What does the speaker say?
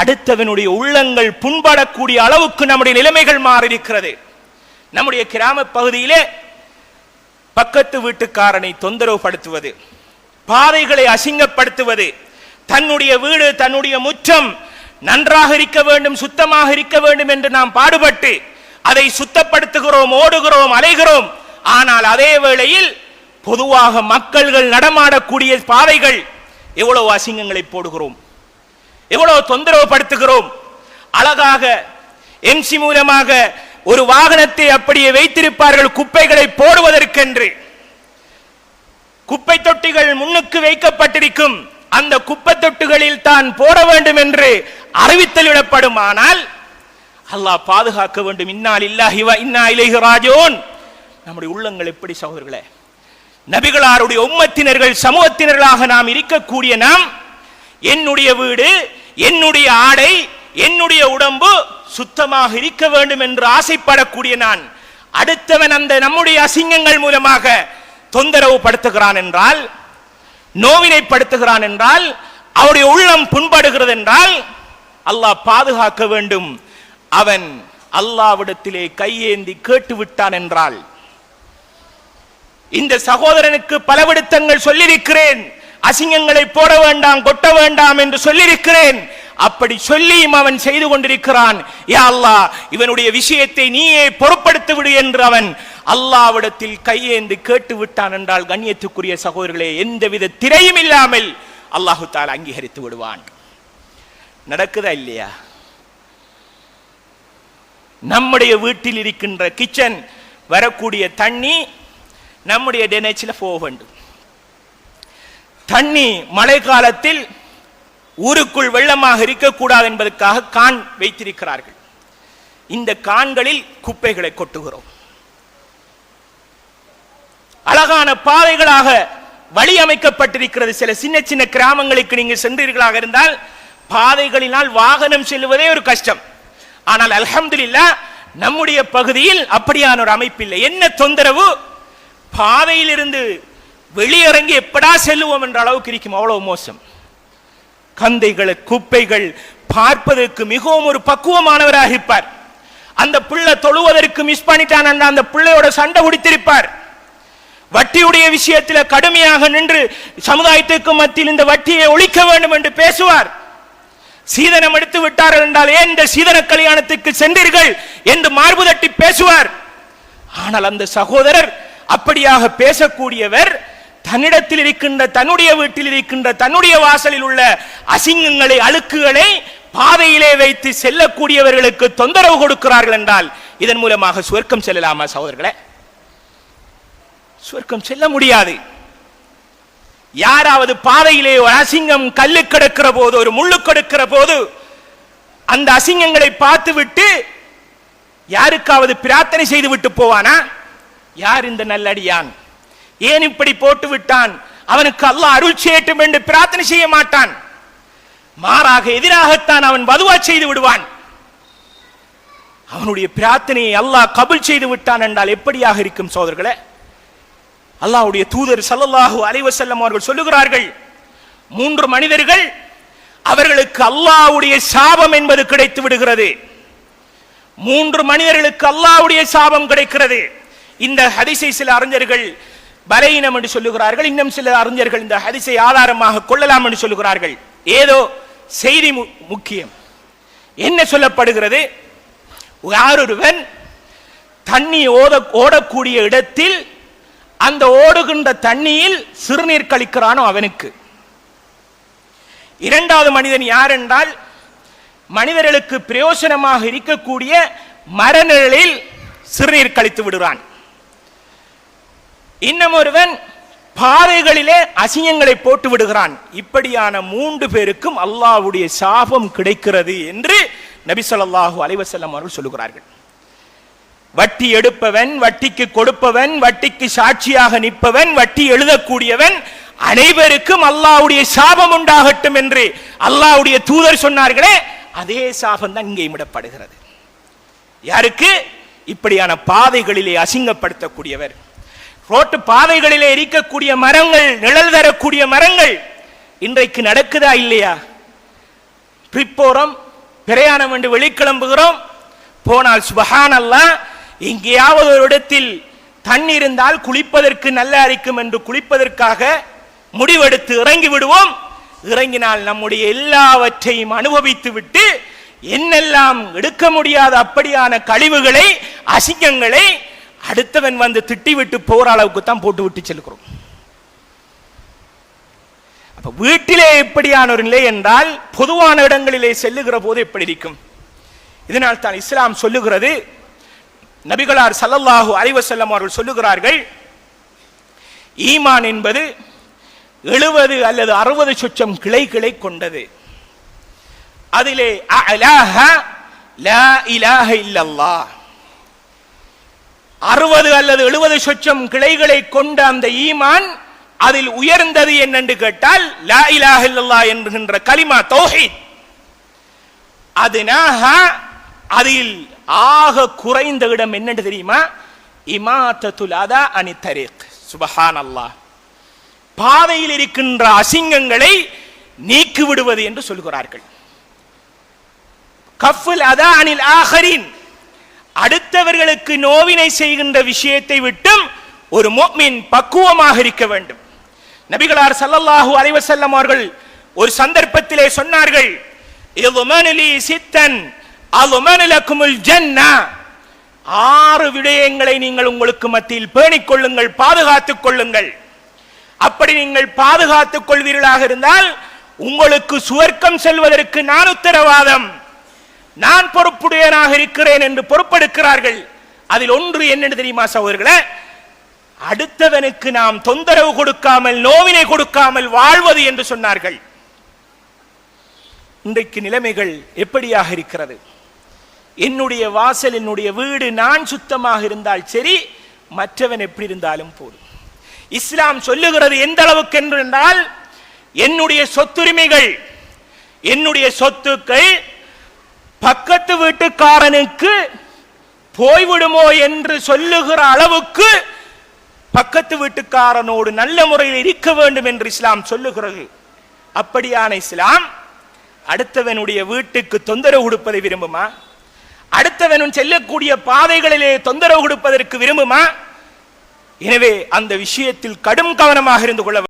அடுத்தவனுடைய உள்ளங்கள் புண்படக்கூடிய அளவுக்கு நம்முடைய நிலைமைகள் மாறியிருக்கிறது. நம்முடைய கிராம பகுதியிலே பக்கத்து வீட்டுக்காரனை தொந்தரவுபடுத்துவது பாதைகளை அசிங்கப்படுத்துவது தன்னுடைய வீடு தன்னுடைய முற்றம் நன்றாக இருக்க வேண்டும் சுத்தமாக இருக்க வேண்டும் என்று நாம் பாடுபட்டு அதை சுத்தப்படுத்துகிறோம் ஓடுகிறோம் அலைகிறோம். ஆனால் அதே வேளையில் பொதுவாக மக்கள்கள் நடமாடக்கூடிய பாதைகள் எவ்வளவு அசிங்கங்களை போடுகிறோம். எவ்வளவு தொந்தரவுபடுத்துகிறோம்? அழகாக எம்சி மூலமாக ஒரு வாகனத்தை அப்படியே வைத்திருப்பார்கள் குப்பைகளை போடுவதற்கென்று. குப்பை தொட்டிகள் முன்னுக்கு வைக்கப்பட்டிருக்கும். அந்த குப்பை தொட்டுகளில் தான் போட வேண்டும் என்று அறிவித்தல் விடப்படுமானால் அல்லாஹ் பாதுகாக்க வேண்டும். இன்னால் இல்லாஹிவா வ இன்னா ராஜோன் நம்முடைய உள்ளங்கள் எப்படி சகோதரர்களே? நபிகளாருடைய உம்மத்தினர்கள் சமூகத்தினர்களாக நாம் இருக்கக்கூடிய நாம் என்னுடைய வீடு என்னுடைய ஆடை என்னுடைய உடம்பு சுத்தமாக இருக்க வேண்டும் என்று ஆசைப்படக்கூடிய நான் அடுத்தவன் அந்த நம்முடைய அசிங்கங்கள் மூலமாக தொந்தரவு படுத்துகிறான் என்றால் நோவினைப்படுத்துகிறான் என்றால் அவருடைய உள்ளம் புண்படுகிறது என்றால் அல்லாஹ் பாதுகாக்க வேண்டும். அவன் அல்லாவிடத்திலே கையேந்தி கேட்டு விட்டான் என்றால். இந்த சகோதரனுக்கு பலவிடுத்தங்கள் சொல்லியிருக்கிறேன். அசிங்கங்களை போட வேண்டாம் கொட்ட வேண்டாம் என்று சொல்லியிருக்கிறேன். அப்படி சொல்லியும் அவன் செய்து கொண்டிருக்கிறான். யா அல்லாஹ் இவனுடைய விஷயத்தை நீயே பொறுப்படுத்தி விடு என்று அவன் அல்லாவிடத்தில் கையேந்து கேட்டு விட்டான் என்றால் கண்ணியத்துக்குரிய சகோதரர்களே எந்தவித திரையும் இல்லாமல் அல்லாஹு தால் அங்கீகரித்து விடுவான். நடக்குதா இல்லையா? நம்முடைய வீட்டில் இருக்கின்ற கிச்சன் வரக்கூடிய தண்ணி நம்முடைய டெனேஜில் போக வேண்டும். தண்ணி மழை காலத்தில் ஊருக்குள் வெள்ளமாக இருக்கக்கூடாது என்பதற்காக கான் வைத்திருக்கிறார்கள். இந்த கான்களில் குப்பைகளை கொட்டுகிறோம். அழகான பாதைகளாக வழி அமைக்கப்பட்டிருக்கிறது. சில சின்ன சின்ன கிராமங்களுக்கு நீங்கள் சென்றீர்களாக இருந்தால் பாதைகளினால் வாகனம் செல்வதே ஒரு கஷ்டம். ஆனால் அல்ஹம்துலில்லாஹ் நம்முடைய பகுதியில் அப்படியான ஒரு அமைப்பில்லை. என்ன தொந்தரவு? பாதையிலிருந்து வெளியிறங்கி எப்படா செல்லுவோம் என்ற அளவுக்கு இருக்கும். அவ்வளவு மோசம். கந்தைகள் குப்பைகள் பார்ப்பதற்கு மிகவும் ஒரு பக்குவமானவராக இருப்பார் அந்த பிள்ளை தொழுவதற்கு மிஸ் பண்ணிட்டான் அந்த பிள்ளையோட சண்டை குடித்திருப்பார். வட்டியுடைய விஷயத்தில் கடுமையாக நின்று சமுதாயத்துக்கு மத்தியில் இந்த வட்டியை ஒழிக்க வேண்டும் என்று பேசுவார். சீதனம் எடுத்து விட்டார்கள் என்றால் ஏன் இந்த சீதன கல்யாணத்துக்கு சென்றீர்கள் என்று மார்பு தட்டி பேசுவார். ஆனால் அந்த சகோதரர் அப்படியாக பேசக்கூடியவர் தன்னிடத்தில் இருக்கின்ற தன்னுடைய வீட்டில் இருக்கின்ற தன்னுடைய வாசலில் உள்ள அசிங்கங்களை அழுக்குகளை பாதையிலே வைத்து செல்லக்கூடியவர்களுக்கு தொந்தரவு கொடுக்கிறார்கள் என்றால் இதன் மூலமாக சுவர்க்கம் செல்லலாமா சகோதரர்களே? சுவர்க்கம் செல்ல முடியாது. யாராவது பாதையிலே ஒரு அசிங்கம் கல்லு கிடக்கிற போது ஒரு முள்ளு கிடக்கிற போது அந்த அசிங்கங்களை பார்த்து விட்டு யாருக்காவது பிரார்த்தனை செய்து விட்டு போவானா? யார் இந்த நல்லடியான்? ஏன் இப்படி போட்டு விட்டான் அவனுக்கு அல்லாஹ் அருள் செய்யட்டும் என்று பிரார்த்தனை செய்ய மாட்டான். மாறாக எதிராகத்தான் அவன் வதுவா செய்து விடுவான். அவனுடைய பிரார்த்தனையை அல்லாஹ் கபுல் செய்து விட்டான் என்றால் எப்படியாக இருக்கும் சோதர்களே? அல்லாஹ்வுடைய தூதர் சல்லல்லாஹு அலைவசல்லம் அவர்கள் சொல்லுகிறார்கள் மூன்று மனிதர்கள் அவர்களுக்கு அல்லாஹ்வுடைய சாபம் என்பது கிடைத்து விடுகிறது. மூன்று மனிதர்களுக்கு அல்லாஹ்வுடைய சாபம் கிடைக்கிறது. இந்த ஹதிசை சில அறிஞர்கள் பலையினம் என்று சொல்லுகிறார்கள். இன்னும் சில அறிஞர்கள் இந்த ஹரிசை ஆதாரமாக கொள்ளலாம் என்று சொல்லுகிறார்கள். ஏதோ செய்தி மு- முக்கியம். என்ன சொல்லப்படுகிறது? யாரொருவன் தண்ணி ஓத ஓடக்கூடிய இடத்தில் அந்த ஓடுகின்ற தண்ணியில் சிறுநீர் கழிக்கிறானோ அவனுக்கு. இரண்டாவது மனிதன் யார் என்றால் மனிதர்களுக்கு பிரயோசனமாக இருக்கக்கூடிய மரநிழலில் சிறுநீர் கழித்து விடுறான் இன்னும் ஒருவன் பாதைகளிலே அசிங்கங்களை போட்டு விடுகிறான். இப்படியான மூன்று பேருக்கும் அல்லாஹ்வுடைய சாபம் கிடைக்கிறது என்று நபி ஸல்லல்லாஹு அலைவசல்லம் அவர்கள் சொல்லுகிறார்கள். வட்டி எடுப்பவன் வட்டிக்கு கொடுப்பவன் வட்டிக்கு சாட்சியாக நிற்பவன் வட்டி எழுதக்கூடியவன் அனைவருக்கும் அல்லாஹ்வுடைய சாபம் உண்டாகட்டும் என்று அல்லாஹ்வுடைய தூதர் சொன்னார்களே அதே சாபம் தான் இங்கே விடப்படுகிறது. யாருக்கு? இப்படியான பாதைகளிலே அசிங்கப்படுத்தக்கூடியவர். ரோட்டு பாதைகளிலே எரிக்கக்கூடிய மரங்கள் நிழல் தரக்கூடிய மரங்கள் இன்றைக்கு நடக்குதா இல்லையா? பிற்போரம் பிரயாணம் என்று வெளிக்கிளம்புகிறோம். போனால் சுபஹான் அல்லாஹ் எங்கேயாவது ஒரு இடத்தில் தண்ணி இருந்தால் குளிப்பதற்கு நல்லா இருக்கும் என்று குளிப்பதற்காக முடிவெடுத்து இறங்கி விடுவோம். இறங்கினால் நம்முடைய எல்லாவற்றையும் அனுபவித்து விட்டு என்னெல்லாம் எடுக்க முடியாத அப்படியான கழிவுகளை அசிங்கங்களை அடுத்தவன் வந்து திட்டிவிட்டு போற அளவுக்கு தான் போட்டு விட்டு செல்கிறோம். அப்போ வீட்டிலே எப்படியான ஒரு நிலை என்றால் பொதுவான இடங்களிலே செல்லுகிற போது எப்படி இருக்கும்? இதனால் தான் இஸ்லாம் சொல்லுகிறது நபிகளார் சல்லல்லாஹு அலைஹி அவர்கள் சொல்லுகிறார்கள் ஈமான் என்பது எழுபது அல்லது அறுபது சொச்சம் கிளைகளை கொண்டது. அதிலே அலாஹ லா இலாஹ இல்லல்லாஹ். அறுபது அல்லது எழுபது சொச்சம் கிளைகளை கொண்ட அந்த ஈமான் அதில் உயர்ந்தது என்னென்று கேட்டால் லா இலாஹ இல்லல்லாஹ் என்கின்ற கலிமா தௌஹீத். அதனாக அதில் ஆக குறைந்த இடம் என்னென்று தெரியுமா? இமாத்தத்துல் அதா அனி தரீக். சுபஹான் அல்லாஹ் பாதையில் இருக்கின்ற அசிங்கங்களை நீக்கி விடுவது என்று சொல்கிறார்கள். கஃபுல் அதா அனில் ஆஹரின். அடுத்தவர்களுக்கு நோவினை செய்கின்ற விஷயத்தை விட்டும் ஒரு மோமின் பக்குவமாக இருக்க வேண்டும். நபிகளார் சல்லல்லாஹு அலைவசல்லம் அவர்கள் ஒரு சந்தர்ப்பத்திலே சொன்னார்கள் சித்தன் ஆறு விடயங்களை நீங்கள் உங்களுக்கு மத்தியில் பேணிக் கொள்ளுங்கள் பாதுகாத்துக் கொள்ளுங்கள். அப்படி நீங்கள் பாதுகாத்துக் கொள்வீர்களாக இருந்தால் உங்களுக்கு சுவர்க்கம் செல்வதற்கு நான் உத்தரவாதம். நான் பொறுப்புடையனாக இருக்கிறேன் என்று பொறுப்பெடுக்கிறார்கள். அதில் ஒன்று என்னென்னு தெரியுமா சகோதரர்களே? அடுத்தவனுக்கு நாம் தொந்தரவு கொடுக்காமல் நோவினை கொடுக்காமல் வாழ்வது என்று சொன்னார்கள். இன்றைக்கு நிலைமைகள் எப்படியாக இருக்கிறது? என்னுடைய வாசல் என்னுடைய வீடு நான் சுத்தமாக இருந்தால் சரி மற்றவன் எப்படி இருந்தாலும் போதும். இஸ்லாம் சொல்லுகிறது எந்த அளவுக்கு என்று என்றால் என்னுடைய சொத்துரிமைகள் என்னுடைய சொத்துக்கள் பக்கத்து வீட்டுக்காரனுக்கு போய்விடுமோ என்று சொல்லுகிற அளவுக்கு பக்கத்து வீட்டுக்காரனோடு நல்ல முறையில் இருக்க வேண்டும் என்று இஸ்லாம் சொல்லுகிறது. அப்படியான இஸ்லாம் அடுத்தவனுடைய வீட்டுக்கு தொந்தரவு கொடுப்பதை விரும்புமா? அடுத்தவனும் செல்லக்கூடிய பாதைகளிலே தொந்தரவு கொடுப்பதற்கு விரும்புமா? எனவே அந்த விஷயத்தில் கடும் கவனமாக இருந்து கொள்ள